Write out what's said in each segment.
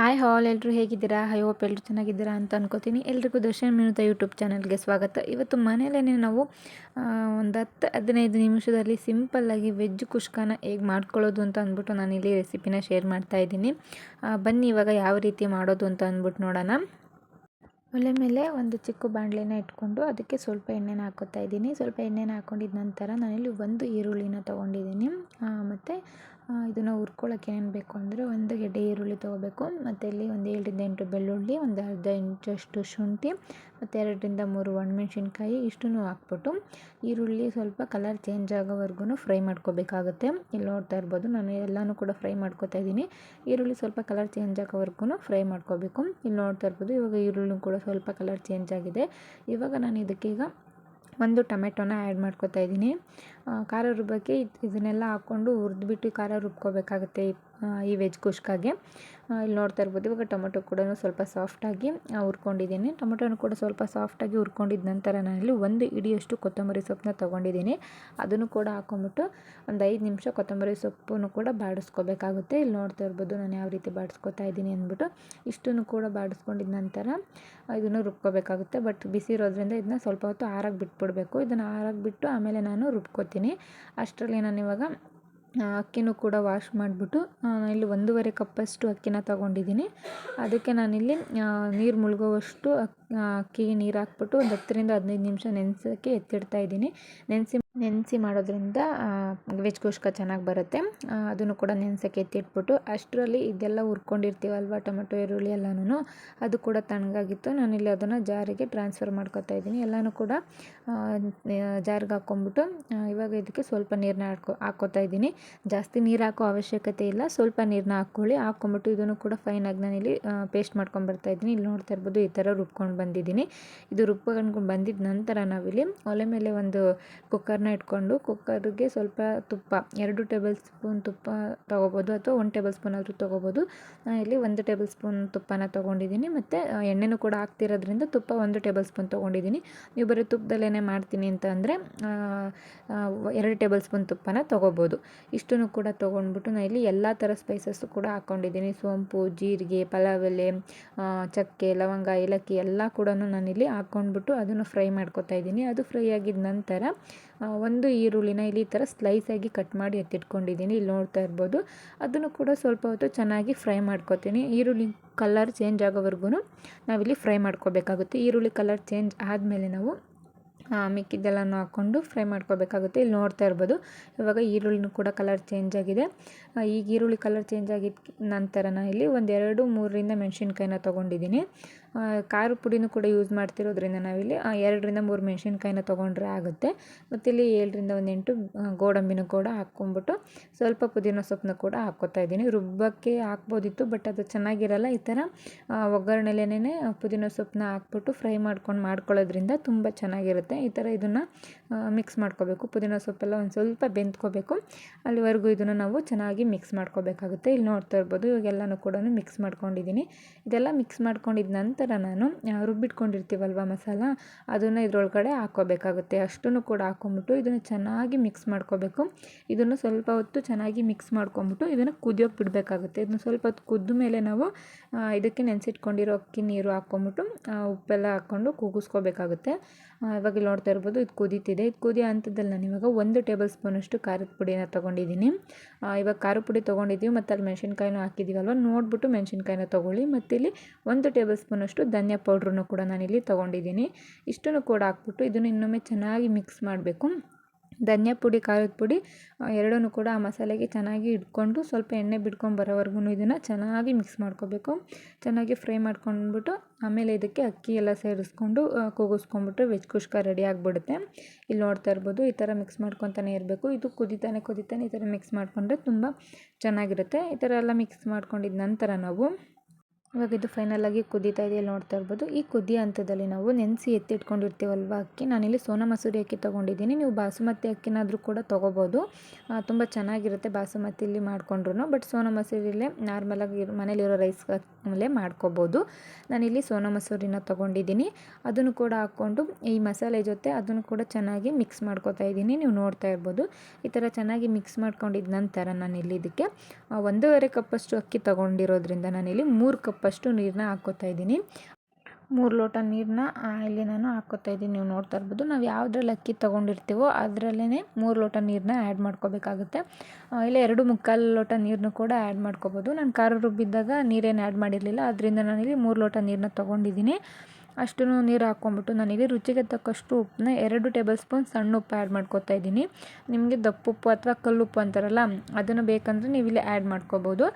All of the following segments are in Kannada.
ಹಾಯ್ ಹಾಲ್ ಎಲ್ಲರೂ ಹೇಗಿದ್ದೀರಾ? ಹೈ ಹೋಪ್ ಎಲ್ಲರೂ ಚೆನ್ನಾಗಿದ್ದೀರಾ ಅಂತ ಅನ್ಕೋತೀನಿ. ಎಲ್ರಿಗೂ ದರ್ಶನ್ ಮಿನುತ ಯೂಟ್ಯೂಬ್ ಚಾನಲ್ಗೆ ಸ್ವಾಗತ. ಇವತ್ತು ಮನೆಯಲ್ಲೇ ನಾವು ಒಂದು ಹತ್ತು ಹದಿನೈದು ನಿಮಿಷದಲ್ಲಿ ಸಿಂಪಲ್ಲಾಗಿ ವೆಜ್ ಕುಷ್ಕಾನ ಹೇಗೆ ಮಾಡ್ಕೊಳ್ಳೋದು ಅಂತ ಅಂದ್ಬಿಟ್ಟು ನಾನು ಇಲ್ಲಿ ರೆಸಿಪಿನ ಶೇರ್ ಮಾಡ್ತಾ ಇದ್ದೀನಿ. ಬನ್ನಿ ಇವಾಗ ಯಾವ ರೀತಿ ಮಾಡೋದು ಅಂತ ಅಂದ್ಬಿಟ್ಟು ನೋಡೋಣ. ಒಲೆ ಮೇಲೆ ಒಂದು ಚಿಕ್ಕ ಬಾಣಲೆನ ಇಟ್ಕೊಂಡು ಅದಕ್ಕೆ ಸ್ವಲ್ಪ ಎಣ್ಣೆನ ಹಾಕೋತಾ ಇದ್ದೀನಿ. ಸ್ವಲ್ಪ ಎಣ್ಣೆನ ಹಾಕೊಂಡಿದ ನಂತರ ನಾನಿಲ್ಲಿ ಒಂದು ಈರುಳ್ಳಿನ ತೊಗೊಂಡಿದ್ದೀನಿ. ಮತ್ತು ಇದನ್ನು ಹುರ್ಕೊಳ್ಳೋಕೆ ಏನೇನು ಬೇಕು ಅಂದರೆ ಒಂದು ಗೆಡ್ಡೆ ಈರುಳ್ಳಿ ತೊಗೋಬೇಕು. ಮತ್ತು ಇಲ್ಲಿ ಒಂದು ಏಳರಿಂದ ಎಂಟು ಬೆಳ್ಳುಳ್ಳಿ, ಒಂದು ಅರ್ಧ ಇಂಚಷ್ಟು ಶುಂಠಿ, ಮತ್ತು ಎರಡರಿಂದ ಮೂರು ಒಣಮೆಣ್ಸಿನ್ಕಾಯಿ ಇಷ್ಟನ್ನು ಹಾಕ್ಬಿಟ್ಟು ಈರುಳ್ಳಿ ಸ್ವಲ್ಪ ಕಲರ್ ಚೇಂಜ್ ಆಗೋವರೆಗೂ ಫ್ರೈ ಮಾಡ್ಕೋಬೇಕಾಗುತ್ತೆ. ಇಲ್ಲಿ ನೋಡ್ತಾ ಇರ್ಬೋದು, ನಾನು ಎಲ್ಲನೂ ಕೂಡ ಫ್ರೈ ಮಾಡ್ಕೋತಾ ಇದ್ದೀನಿ. ಈರುಳ್ಳಿ ಸ್ವಲ್ಪ ಕಲರ್ ಚೇಂಜ್ ಆಗೋವರೆಗೂ ಫ್ರೈ ಮಾಡ್ಕೋಬೇಕು. ಇಲ್ಲಿ ನೋಡ್ತಾ ಇರ್ಬೋದು, ಇವಾಗ ಈರುಳ್ಳಿ ಕೂಡ ಸ್ವಲ್ಪ ಕಲರ್ ಚೇಂಜ್ ಆಗಿದೆ. ಇವಾಗ ನಾನು ಇದಕ್ಕೀಗ ಒಂದು ಟೊಮೆಟೊನ ಆ್ಯಡ್ ಮಾಡ್ಕೊತಾ ಇದ್ದೀನಿ. ಖಾರ ರುಬ್ಬೋಕ್ಕೆ ಇದನ್ನೆಲ್ಲ ಹಾಕ್ಕೊಂಡು ಹುರಿದ್ಬಿಟ್ಟು ಖಾರ ರುಬ್ಕೋಬೇಕಾಗುತ್ತೆ. ಈ ವೆಜ್ ಕುಷ್ಕಾಗೆ. ಇಲ್ಲಿ ನೋಡ್ತಾ ಇರ್ಬೋದು, ಇವಾಗ ಟೊಮೊಟೊ ಕೂಡ ಸ್ವಲ್ಪ ಸಾಫ್ಟಾಗಿ ಹುರ್ಕೊಂಡಿದ್ದೀನಿ. ಟೊಮೊಟೊನು ಕೂಡ ಸ್ವಲ್ಪ ಸಾಫ್ಟಾಗಿ ಹುರ್ಕೊಂಡಿದ್ದ ನಂತರ ನಾನಿಲ್ಲಿ ಒಂದು ಇಡಿಯಷ್ಟು ಕೊತ್ತಂಬರಿ ಸೊಪ್ಪನ್ನ ತೊಗೊಂಡಿದ್ದೀನಿ. ಅದನ್ನು ಕೂಡ ಹಾಕೊಂಬಿಟ್ಟು ಒಂದು ಐದು ನಿಮಿಷ ಕೊತ್ತಂಬರಿ ಸೊಪ್ಪನ್ನು ಕೂಡ ಬಾಡಿಸ್ಕೋಬೇಕಾಗುತ್ತೆ. ಇಲ್ಲಿ ನೋಡ್ತಾ ಇರ್ಬೋದು, ನಾನು ಯಾವ ರೀತಿ ಬಾಡಿಸ್ಕೊತಾ ಇದ್ದೀನಿ ಅಂದ್ಬಿಟ್ಟು ಇಷ್ಟನ್ನು ಕೂಡ ಬಾಡಿಸ್ಕೊಂಡಿದ ನಂತರ ಇದನ್ನು ರುಬ್ಕೋಬೇಕಾಗುತ್ತೆ. ಬಟ್ ಬಿಸಿ ಇರೋದ್ರಿಂದ ಇದನ್ನ ಸ್ವಲ್ಪ ಹೊತ್ತು ಆರಾಗಿ ಬಿಟ್ಬಿಡಬೇಕು. ಇದನ್ನು ಆರಾಗಿ ಬಿಟ್ಟು ಆಮೇಲೆ ನಾನು ರುಬ್ಕೋತೀನಿ. ಅಷ್ಟರಲ್ಲಿ ನಾನು ಇವಾಗ ಅಕ್ಕಿನೂ ಕೂಡ ವಾಶ್ ಮಾಡಿಬಿಟ್ಟು ಇಲ್ಲಿ ಒಂದೂವರೆ ಕಪ್ಪಷ್ಟು ಅಕ್ಕಿನ ತಗೊಂಡಿದ್ದೀನಿ. ಅದಕ್ಕೆ ನಾನಿಲ್ಲಿ ನೀರು ಮುಳುಗುವಷ್ಟು ಅಕ್ಕಿಗೆ ನೀರು ಹಾಕ್ಬಿಟ್ಟು ಒಂದು ಹತ್ತರಿಂದ ಹದಿನೈದು ನಿಮಿಷ ನೆನೆಸೋಕ್ಕೆ ಎತ್ತಿಡ್ತಾ ಇದ್ದೀನಿ. ನೆನೆಸಿ ನೆನೆಸಿ ಮಾಡೋದ್ರಿಂದ ವೆಜ್ ಕುಷ್ಕ ಚೆನ್ನಾಗಿ ಬರುತ್ತೆ. ಅದನ್ನು ಕೂಡ ನೆನೆಸೋಕ್ಕೆ ಎತ್ತಿಟ್ಬಿಟ್ಟು, ಅಷ್ಟರಲ್ಲಿ ಇದೆಲ್ಲ ಹುರ್ಕೊಂಡಿರ್ತೀವಲ್ವ ಟೊಮೆಟೊ, ಈರುಳ್ಳಿ ಎಲ್ಲನೂ ಅದು ಕೂಡ ತಣ್ಣಗಾಗಿತ್ತು. ನಾನಿಲ್ಲಿ ಅದನ್ನು ಜಾರಿಗೆ ಟ್ರಾನ್ಸ್ಫರ್ ಮಾಡ್ಕೊತಾ ಇದ್ದೀನಿ. ಎಲ್ಲನೂ ಕೂಡ ಜಾರಿಗೆ ಹಾಕ್ಕೊಂಬಿಟ್ಟು ಇವಾಗ ಇದಕ್ಕೆ ಸ್ವಲ್ಪ ನೀರನ್ನ ಹಾಕೋ, ಹಾಕ್ಕೋತಾ ಇದ್ದೀನಿ. ಜಾಸ್ತಿ ನೀರು ಹಾಕೋ ಅವಶ್ಯಕತೆ ಇಲ್ಲ. ಸ್ವಲ್ಪ ನೀರನ್ನ ಹಾಕ್ಕೊಳ್ಳಿ. ಹಾಕ್ಕೊಂಬಿಟ್ಟು ಇದನ್ನು ಕೂಡ ಫೈನಾಗಿ ನಾನಿಲ್ಲಿ ಪೇಸ್ಟ್ ಮಾಡ್ಕೊಂಬರ್ತಾ ಇದ್ದೀನಿ. ಇಲ್ಲಿ ನೋಡ್ತಾ ಇರ್ಬೋದು ಈ ಥರ ರುಬ್ಕೊಂಡು ಬಂದಿದ್ದೀನಿ. ಇದು ರುಬ್ಕೊಂಡು ಬಂದಿದ್ದ ನಂತರ ನಾವಿಲ್ಲಿ ಒಲೆ ಮೇಲೆ ಒಂದು ಕುಕ್ಕರ್ನ ಇಟ್ಕೊಂಡು ಕುಕ್ಕರ್ಗೆ ಸ್ವಲ್ಪ ತುಪ್ಪ, ಎರಡು ಟೇಬಲ್ ಸ್ಪೂನ್ ತುಪ್ಪ ತೊಗೋಬೋದು ಅಥವಾ ಒಂದು ಟೇಬಲ್ ಸ್ಪೂನ್ ಆದರೂ ತೊಗೋಬೋದು. ಇಲ್ಲಿ ಒಂದು ಟೇಬಲ್ ಸ್ಪೂನ್ ತುಪ್ಪನ ತೊಗೊಂಡಿದ್ದೀನಿ ಮತ್ತು ಎಣ್ಣೆನೂ ಕೂಡ ಹಾಕ್ತಿರೋದ್ರಿಂದ ತುಪ್ಪ ಒಂದು ಟೇಬಲ್ ಸ್ಪೂನ್ ತೊಗೊಂಡಿದ್ದೀನಿ. ನೀವು ಬರೀ ತುಪ್ಪದಲ್ಲೇ ಮಾಡ್ತೀನಿ ಅಂತ ಅಂದರೆ ಎರಡು ಟೇಬಲ್ ಸ್ಪೂನ್ ತುಪ್ಪನ ತೊಗೋಬೋದು. ಇಷ್ಟನ್ನು ಕೂಡ ತೊಗೊಂಡ್ಬಿಟ್ಟು ನಾನು ಇಲ್ಲಿ ಎಲ್ಲ ಥರ ಸ್ಪೈಸಸ್ಸು ಕೂಡ ಹಾಕ್ಕೊಂಡಿದ್ದೀನಿ ಸೋಂಪು, ಜೀರಿಗೆ ಪಲಾವ್ ಎಲೆ ಚಕ್ಕೆ, ಲವಂಗ, ಏಲಕ್ಕಿ ಎಲ್ಲ ಕೂಡ ನಾನಿಲ್ಲಿ ಹಾಕ್ಕೊಂಡ್ಬಿಟ್ಟು ಅದನ್ನು ಫ್ರೈ ಮಾಡ್ಕೊತಾ ಇದ್ದೀನಿ. ಅದು ಫ್ರೈ ಆಗಿದ ನಂತರ ಒಂದು ಈರುಳ್ಳಿನ ಇಲ್ಲಿ ಈ ಥರ ಸ್ಲೈಸಾಗಿ ಕಟ್ ಮಾಡಿ ಎತ್ತಿಟ್ಕೊಂಡಿದ್ದೀನಿ. ಇಲ್ಲಿ ನೋಡ್ತಾ ಇರ್ಬೋದು. ಅದನ್ನು ಕೂಡ ಸ್ವಲ್ಪ ಹೊತ್ತು ಚೆನ್ನಾಗಿ ಫ್ರೈ ಮಾಡ್ಕೊತೀನಿ. ಈರುಳ್ಳಿ ಕಲರ್ ಚೇಂಜ್ ಆಗೋವರೆಗೂ ನಾವಿಲ್ಲಿ ಫ್ರೈ ಮಾಡ್ಕೋಬೇಕಾಗುತ್ತೆ. ಈರುಳ್ಳಿ ಕಲರ್ ಚೇಂಜ್ ಆದಮೇಲೆ ನಾವು ಮಿಕ್ಕಿದ್ದೆಲ್ಲನೂ ಹಾಕ್ಕೊಂಡು ಫ್ರೈ ಮಾಡ್ಕೋಬೇಕಾಗುತ್ತೆ. ಇಲ್ಲಿ ನೋಡ್ತಾ ಇರ್ಬೋದು. ಇವಾಗ ಈರುಳ್ಳಿನೂ ಕೂಡ ಕಲರ್ ಚೇಂಜ್ ಆಗಿದೆ. ಈಗ ಈರುಳ್ಳಿ ಕಲರ್ ಚೇಂಜ್ ಆಗಿದ್ದ ನಂತರ ನಾನು ಇಲ್ಲಿ ಒಂದೆರಡು ಮೂರರಿಂದ ಮೆಣಸಿನ್ಕಾಯಿನ ತೊಗೊಂಡಿದ್ದೀನಿ. ಖಾರ ಪುಡಿನೂ ಕೂಡ ಯೂಸ್ ಮಾಡ್ತಿರೋದ್ರಿಂದ ನಾವಿಲ್ಲಿ ಎರಡರಿಂದ ಮೂರು ಮೆಣಸಿನ್ಕಾಯಿನ ತೊಗೊಂಡ್ರೆ ಆಗುತ್ತೆ. ಮತ್ತು ಇಲ್ಲಿ ಏಳರಿಂದ ಒಂದು ಎಂಟು ಗೋಡಂಬಿನೂ ಕೂಡ ಹಾಕ್ಕೊಂಬಿಟ್ಟು ಸ್ವಲ್ಪ ಪುದೀನ ಸೊಪ್ಪನ್ನ ಕೂಡ ಹಾಕ್ಕೋತಾ ಇದ್ದೀನಿ. ರುಬ್ಬಕ್ಕೆ ಹಾಕ್ಬೋದಿತ್ತು ಬಟ್ ಅದು ಚೆನ್ನಾಗಿರಲ್ಲ ಈ ಥರ. ಒಗ್ಗರಣೆಲೇನೆ ಪುದೀನ ಸೊಪ್ಪನ್ನ ಹಾಕ್ಬಿಟ್ಟು ಫ್ರೈ ಮಾಡ್ಕೊಂಡು ಮಾಡ್ಕೊಳ್ಳೋದ್ರಿಂದ ತುಂಬ ಚೆನ್ನಾಗಿರುತ್ತೆ. ಈ ಥರ ಇದನ್ನು ಮಿಕ್ಸ್ ಮಾಡ್ಕೋಬೇಕು. ಪುದೀನ ಸೊಪ್ಪೆಲ್ಲ ಒಂದು ಸ್ವಲ್ಪ ಬೆಂದ್ಕೋಬೇಕು. ಅಲ್ಲಿವರೆಗೂ ಇದನ್ನು ನಾವು ಚೆನ್ನಾಗಿ ಮಿಕ್ಸ್ ಮಾಡ್ಕೋಬೇಕಾಗುತ್ತೆ. ಇಲ್ಲಿ ನೋಡ್ತಾ ಇರ್ಬೋದು, ಇವಾಗೆಲ್ಲನೂ ಕೂಡ ಮಿಕ್ಸ್ ಮಾಡ್ಕೊಂಡಿದ್ದೀನಿ. ಇದೆಲ್ಲ ಮಿಕ್ಸ್ ಮಾಡ್ಕೊಂಡಿದ್ದ ನಂತರ ನಾನು ರುಬ್ಬಿಟ್ಕೊಂಡಿರ್ತೀವಲ್ವ ಮಸಾಲ? ಅದನ್ನು ಇದರೊಳಗಡೆ ಹಾಕೋಬೇಕಾಗುತ್ತೆ ಅಷ್ಟನ್ನು ಕೂಡ ಹಾಕ್ಕೊಂಬಿಟ್ಟು ಇದನ್ನು ಚೆನ್ನಾಗಿ ಮಿಕ್ಸ್ ಮಾಡ್ಕೋಬೇಕು. ಇದನ್ನು ಸ್ವಲ್ಪ ಹೊತ್ತು ಚೆನ್ನಾಗಿ ಮಿಕ್ಸ್ ಮಾಡ್ಕೊಂಬಿಟ್ಟು ಇದನ್ನು ಕುದಿಯೋಕೆ ಬಿಡಬೇಕಾಗುತ್ತೆ. ಇದನ್ನು ಸ್ವಲ್ಪ ಹೊತ್ತು ಕುದ್ದ ಮೇಲೆ ನಾವು ಇದಕ್ಕೆ ನೆನೆಸಿಟ್ಕೊಂಡಿರೋ ಅಕ್ಕಿ, ನೀರು ಹಾಕ್ಕೊಂಬಿಟ್ಟು ಉಪ್ಪೆಲ್ಲ ಹಾಕ್ಕೊಂಡು ಕೂಗಿಸ್ಕೋಬೇಕಾಗುತ್ತೆ. ಇವಾಗ ಇಲ್ಲಿ ನೋಡ್ತಾ ಇರ್ಬೋದು ಇದು ಕುದೀತಿದೆ. ಇದು ಕುದಿಯೋ ಹಂತದಲ್ಲಿ ನಾನು. ಇವಾಗ ಒಂದು ಟೇಬಲ್ ಸ್ಪೂನಷ್ಟು ಖಾರದ ಪುಡಿನ ತೊಗೊಂಡಿದ್ದೀನಿ. ಇವಾಗ ಖಾರ ಪುಡಿ ತೊಗೊಂಡಿದ್ದೀವಿ ಮತ್ತು ಅಲ್ಲಿ ಮೆಣಸಿನ್ಕಾಯಿನೂ ಹಾಕಿದ್ದೀವಲ್ವ ನೋಡಿಬಿಟ್ಟು ಮೆಣಸಿನ್ಕಾಯಿನ ತೊಗೊಳ್ಳಿ. ಮತ್ತು ಇಲ್ಲಿ ಒಂದು ಟೇಬಲ್ ಸ್ಪೂನಷ್ಟು ಧನಿಯಾ ಪೌಡ್ರನ್ನು ಕೂಡ ನಾನಿಲ್ಲಿ ತೊಗೊಂಡಿದ್ದೀನಿ. ಇಷ್ಟನ್ನು ಕೂಡ ಹಾಕ್ಬಿಟ್ಟು ಇದನ್ನು ಇನ್ನೊಮ್ಮೆ ಚೆನ್ನಾಗಿ ಮಿಕ್ಸ್ ಮಾಡಬೇಕು. ಧನಿಯಾ ಪುಡಿ, ಖಾರದ ಪುಡಿ ಎರಡನ್ನೂ ಕೂಡ ಆ ಮಸಾಲೆಗೆ ಚೆನ್ನಾಗಿ ಇಟ್ಕೊಂಡು ಸ್ವಲ್ಪ ಎಣ್ಣೆ ಬಿಟ್ಕೊಂಡು ಬರೋವರೆಗೂ ಇದನ್ನು ಚೆನ್ನಾಗಿ ಮಿಕ್ಸ್ ಮಾಡ್ಕೋಬೇಕು. ಚೆನ್ನಾಗಿ ಫ್ರೈ ಮಾಡ್ಕೊಂಡ್ಬಿಟ್ಟು ಆಮೇಲೆ ಇದಕ್ಕೆ ಅಕ್ಕಿ ಎಲ್ಲ ಸೇರಿಸ್ಕೊಂಡು ಕೂಗಿಸ್ಕೊಂಡ್ಬಿಟ್ಟು ವೆಜ್ ಕುಷ್ಕ ರೆಡಿ ಆಗಿಬಿಡುತ್ತೆ. ಇಲ್ಲಿ ನೋಡ್ತಾ ಇರ್ಬೋದು ಈ ಥರ ಮಿಕ್ಸ್ ಮಾಡ್ಕೊತಾನೆ ಇರಬೇಕು. ಇದು ಕುದಿತಾನೆ ಕುದಿತಾನೆ ಈ ಥರ ಮಿಕ್ಸ್ ಮಾಡಿಕೊಂಡ್ರೆ ತುಂಬ ಚೆನ್ನಾಗಿರುತ್ತೆ. ಈ ಥರ ಎಲ್ಲ ಮಿಕ್ಸ್ ಮಾಡ್ಕೊಂಡಿದ್ದ ನಂತರ ನಾವು ಇವಾಗ ಇದು ಫೈನಲಾಗಿ ಕುದೀತಾ ಇದೆ ನೋಡ್ತಾ ಇರ್ಬೋದು. ಈ ಕುದಿ ಹಂತದಲ್ಲಿ ನಾವು ನೆನೆಸಿ ಎತ್ತಿಟ್ಕೊಂಡಿರ್ತೀವಲ್ವ ಅಕ್ಕಿ? ನಾನಿಲ್ಲಿ ಸೋನಾ ಮಸೂರಿ ಅಕ್ಕಿ ತೊಗೊಂಡಿದ್ದೀನಿ. ನೀವು ಬಾಸುಮತಿ ಅಕ್ಕಿನಾದರೂ ಕೂಡ ತೊಗೋಬೋದು. ತುಂಬ ಚೆನ್ನಾಗಿರುತ್ತೆ ಬಾಸುಮತಿಲಿ ಮಾಡಿಕೊಂಡ್ರು ಬಟ್ ಸೋನಾ ಮಸೂರಿಲೇ ನಾರ್ಮಲಾಗಿ ಮನೇಲಿರೋ ರೈಸ್ ಮೇಲೆ ಮಾಡ್ಕೋಬೋದು. ನಾನಿಲ್ಲಿ ಸೋನಾ ಮಸೂರಿನ ತೊಗೊಂಡಿದ್ದೀನಿ. ಅದನ್ನು ಕೂಡ ಹಾಕ್ಕೊಂಡು ಈ ಮಸಾಲೆ ಜೊತೆ ಅದನ್ನು ಕೂಡ ಚೆನ್ನಾಗಿ ಮಿಕ್ಸ್ ಮಾಡ್ಕೋತಾ ಇದ್ದೀನಿ. ನೀವು ನೋಡ್ತಾ ಇರ್ಬೋದು. ಈ ಥರ ಚೆನ್ನಾಗಿ ಮಿಕ್ಸ್ ಮಾಡ್ಕೊಂಡಿದ್ದ ನಂತರ ನಾನಿಲ್ಲಿ ಇದಕ್ಕೆ ಒಂದೂವರೆ ಕಪ್ಪಷ್ಟು ಅಕ್ಕಿ ತೊಗೊಂಡಿರೋದ್ರಿಂದ ನಾನಿಲ್ಲಿ ಮೂರು ಕಪ್ಪಷ್ಟು ನೀರನ್ನ ಹಾಕ್ಕೋತಾ ಇದ್ದೀನಿ. ಮೂರು ಲೋಟ ನೀರನ್ನ ಇಲ್ಲಿ ನಾನು ಹಾಕ್ಕೋತಾ ಇದ್ದೀನಿ. ನೀವು ನೋಡ್ತಾ ಇರ್ಬೋದು, ನಾವು ಯಾವುದ್ರಲ್ಲಿ ಅಕ್ಕಿ ತೊಗೊಂಡಿರ್ತೀವೋ ಅದರಲ್ಲೇ ಮೂರು ಲೋಟ ನೀರನ್ನ ಆ್ಯಡ್ ಮಾಡ್ಕೋಬೇಕಾಗುತ್ತೆ. ಇಲ್ಲ ಎರಡು ಮುಕ್ಕಾಲು ಲೋಟ ನೀರನ್ನು ಕೂಡ ಆ್ಯಡ್ ಮಾಡ್ಕೋಬೋದು. ನಾನು ಖಾರ ರುಬ್ಬಿದ್ದಾಗ ನೀರೇನು ಆ್ಯಡ್ ಮಾಡಿರಲಿಲ್ಲ, ಅದರಿಂದ ನಾನಿಲ್ಲಿ ಮೂರು ಲೋಟ ನೀರನ್ನ ತೊಗೊಂಡಿದ್ದೀನಿ. ಅಷ್ಟು ನೀರು ಹಾಕ್ಕೊಂಬಿಟ್ಟು ನಾನಿಲ್ಲಿ ರುಚಿಗೆ ತಕ್ಕಷ್ಟು ಉಪ್ಪನ್ನ ಎರಡು ಟೇಬಲ್ ಸ್ಪೂನ್ ಸಣ್ಣ ಉಪ್ಪು ಆ್ಯಡ್ ಮಾಡ್ಕೊತಾ ಇದ್ದೀನಿ. ನಿಮಗೆ ದಪ್ಪುಪ್ಪು ಅಥವಾ ಕಲ್ಲುಪ್ಪು ಅಂತಾರಲ್ಲ, ಅದನ್ನು ಬೇಕಂದರೆ ನೀವು ಇಲ್ಲಿ ಆ್ಯಡ್ ಮಾಡ್ಕೋಬೋದು.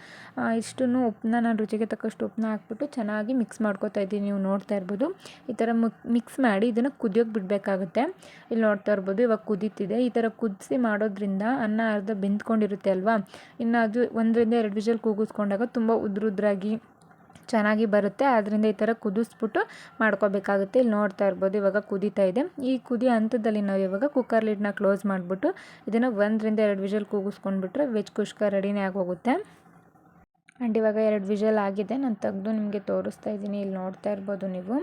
ಇಷ್ಟನ್ನು ಉಪ್ಪನ್ನ ನಾನು ರುಚಿಗೆ ತಕ್ಕಷ್ಟು ಉಪ್ಪನ್ನ ಹಾಕ್ಬಿಟ್ಟು ಚೆನ್ನಾಗಿ ಮಿಕ್ಸ್ ಮಾಡ್ಕೊತಾ ಇದ್ದೀನಿ ನೀವು ನೋಡ್ತಾ ಇರ್ಬೋದು. ಈ ಥರ ಮಿಕ್ಸ್ ಮಾಡಿ ಇದನ್ನು ಕುದಿಯೋಕೆ ಬಿಡಬೇಕಾಗುತ್ತೆ. ಇಲ್ಲಿ ನೋಡ್ತಾ ಇರ್ಬೋದು ಇವಾಗ ಕುದೀತಿದೆ. ಈ ಥರ ಕುದಿಸಿ ಮಾಡೋದ್ರಿಂದ ಅನ್ನ ಅರ್ಧ ಬೆಂದ್ಕೊಂಡಿರುತ್ತೆ ಅಲ್ವಾ? ಇನ್ನು ಅದು ಒಂದರಿಂದ ಎರಡು ವಿಷಲ್ ಕೂಗಿಸ್ಕೊಂಡಾಗ ತುಂಬ ಉದ್ರುದ್ರಾಗಿ ಚೆನ್ನಾಗಿ ಬರುತ್ತೆ. ಆದ್ದರಿಂದ ಈ ಥರ ಕುದಿಸ್ಬಿಟ್ಟು ಮಾಡ್ಕೋಬೇಕಾಗುತ್ತೆ. ಇಲ್ಲಿ ನೋಡ್ತಾ ಇರ್ಬೋದು ಇವಾಗ ಕುದೀತಾ ಇದೆ. ಈ ಕುದಿ ಹಂತದಲ್ಲಿ ನಾವು ಇವಾಗ ಕುಕ್ಕರ್ ಲಿಡ್ನ ಕ್ಲೋಸ್ ಮಾಡಿಬಿಟ್ಟು ಇದನ್ನು ಒಂದರಿಂದ ಎರಡು ವಿಷಲ್ ಕೂಗಿಸ್ಕೊಂಡ್ಬಿಟ್ರೆ ವೆಜ್ ಕುಷ್ಕ ರೆಡಿನೇ ಆಗೋಗುತ್ತೆ. ಆ್ಯಂಡ್ ಇವಾಗ ಎರಡು ವಿಷಲ್ ಆಗಿದೆ, ನಾನು ತೆಗೆದು ನಿಮಗೆ ತೋರಿಸ್ತಾ ಇದ್ದೀನಿ, ಇಲ್ಲಿ ನೋಡ್ತಾ ಇರ್ಬೋದು ನೀವು.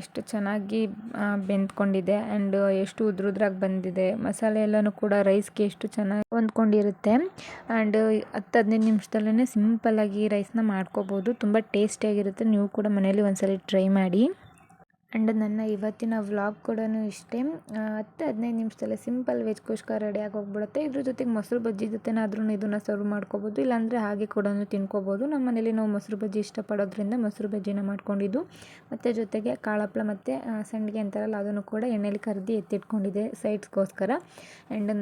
ಎಷ್ಟು ಚೆನ್ನಾಗಿ ಬೆಂದ್ಕೊಂಡಿದೆ ಆ್ಯಂಡ್ ಎಷ್ಟು ಉದ್ರುದ್ರಾಗಿ ಬಂದಿದೆ. ಮಸಾಲೆ ಎಲ್ಲನೂ ಕೂಡ ರೈಸ್ಗೆ ಎಷ್ಟು ಚೆನ್ನಾಗಿ ಹೊಂದ್ಕೊಂಡಿರುತ್ತೆ. ಆ್ಯಂಡ್ ಹತ್ತು ಹದಿನೈದು ನಿಮಿಷದಲ್ಲೇ ಸಿಂಪಲ್ಲಾಗಿ ರೈಸ್ನ ಮಾಡ್ಕೋಬೋದು. ತುಂಬ ಟೇಸ್ಟಿಯಾಗಿರುತ್ತೆ. ನೀವು ಕೂಡ ಮನೇಲಿ ಒಂದ್ಸಲ ಟ್ರೈ ಮಾಡಿ. ಆ್ಯಂಡ್ ನನ್ನ ಇವತ್ತಿನ ವ್ಲಾಗ್ ಕೂಡ ಇಷ್ಟೇ. ಹತ್ತು ಹದಿನೈದು ನಿಮಿಷದಲ್ಲೇ ಸಿಂಪಲ್ ವೆಜ್ ಕುಷ್ಕ ರೆಡಿಯಾಗಿ ಹೋಗ್ಬಿಡುತ್ತೆ. ಇದ್ರ ಜೊತೆಗೆ ಮೊಸರು ಬಜ್ಜಿ ಜೊತೆನಾದ್ರೂ ಇದನ್ನು ಸರ್ವ್ ಮಾಡ್ಕೋಬೋದು. ಇಲ್ಲಾಂದರೆ ಹಾಗೆ ಕೂಡ ತಿನ್ಕೋಬೋದು. ನಮ್ಮ ಮನೇಲಿ ನಾವು ಮೊಸರು ಬಜ್ಜಿ ಇಷ್ಟಪಡೋದ್ರಿಂದ ಮೊಸರು ಬಜ್ಜಿನ ಮಾಡ್ಕೊಂಡಿದ್ದು. ಮತ್ತು ಜೊತೆಗೆ ಕಾಳಪ್ಳ ಮತ್ತು ಸಂಡಿಗೆ ಅಂತಾರಲ್ಲ, ಅದನ್ನು ಕೂಡ ಎಣ್ಣೆಲಿ ಕರೆದಿ ಎತ್ತಿಟ್ಕೊಂಡಿದ್ದೆ ಸೈಡ್ಸ್ಗೋಸ್ಕರ. ಆ್ಯಂಡ್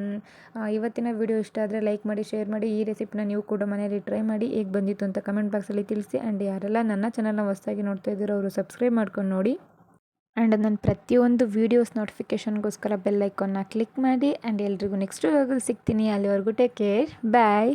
ಇವತ್ತಿನ ವಿಡಿಯೋ ಇಷ್ಟ ಆದರೆ ಲೈಕ್ ಮಾಡಿ, ಶೇರ್ ಮಾಡಿ, ಈ ರೆಸಿಪಿನ ನೀವು ಕೂಡ ಮನೆಯಲ್ಲಿ ಟ್ರೈ ಮಾಡಿ. ಹೇಗೆ ಬಂದಿತ್ತು ಅಂತ ಕಮೆಂಟ್ ಬಾಕ್ಸಲ್ಲಿ ತಿಳಿಸಿ. ಆ್ಯಂಡ್ ಯಾರೆಲ್ಲ ನನ್ನ ಚಾನಲ್ನ ಹೊಸದಾಗಿ ನೋಡ್ತಾ ಇದ್ದೀರೋ ಅವರು ಸಬ್ಸ್ಕ್ರೈಬ್ ಮಾಡ್ಕೊಂಡು ನೋಡಿ. ಆ್ಯಂಡ್ ನನ್ನ ಪ್ರತಿಯೊಂದು ವೀಡಿಯೋಸ್ ನೋಟಿಫಿಕೇಷನ್ಗೋಸ್ಕರ ಬೆಲ್ ಐಕಾನ್ನ ಕ್ಲಿಕ್ ಮಾಡಿ ಆ್ಯಂಡ್ ಎಲ್ರಿಗೂ ನೆಕ್ಸ್ಟ್ ವ್ಲಾಗಲ್ಲಿ ಸಿಗ್ತೀನಿ. ಅಲ್ಲಿವರೆಗೂ ಟೇಕ್ ಕೇರ್ ಬಾಯ್